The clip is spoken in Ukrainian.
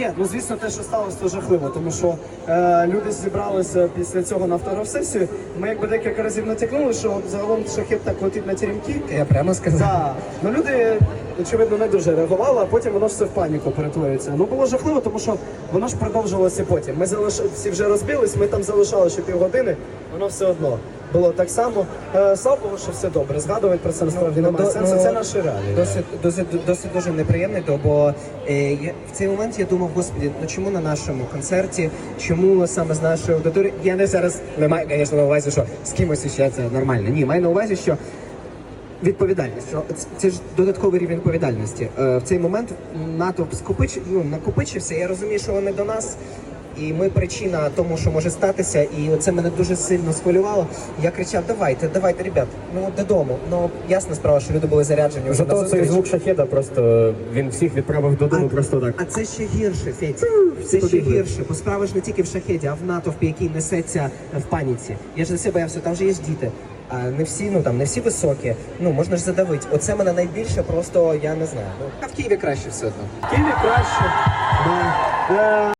Ні, ну звісно, те, що сталося, то жахливо, тому що е, люди зібралися після цього на автограф-сесію. Ми якби декілька разів натякнули, що загалом шахет так летить на теремки. Я прямо сказав. Так, ну люди, очевидно, не дуже реагували, а потім воно ж все в паніку перетворюється. Ну було жахливо, тому що воно ж продовжувалося потім. Ми залиш... всі вже розбились, ми там залишали ще півгодини, воно все одно було так само. Е, слава Богу, що все добре. Згадувати про це насправді немає до- сенсу. ну, це наші реалії. Досить, досить, досить дуже неприємний, то, бо е, я, в цей момент я думав, господі, ну чому на нашому концерті, чому саме з нашої аудиторії? Я не зараз не маю, звісно, на увазі, що з кимось ще це нормально. Ні, маю на увазі, що відповідальність, що це- це ж додатковий рівень відповідальності. Е, в цей момент натовп скопич, ну, накопичився. Я розумію, що вони до нас. І ми причина тому, що може статися, і це мене дуже сильно схвилювало. Я кричав: давайте, давайте, ребят, ну додому. Ну ясна справа, що люди були заряджені вже Зато цей звук шахеда просто він всіх відправив додому А- просто так. А це ще гірше, Федь. Це ще гірше, бо справа ж не тільки в шахеді, а в натовпі, який несеться в паніці. Я ж за себе боявся, там же є діти. А не всі, ну там не всі високі. Ну можна ж задавити. Оце мене найбільше, просто я не знаю. Ну а в Києві краще все одно. В Києві краще. Да. Е,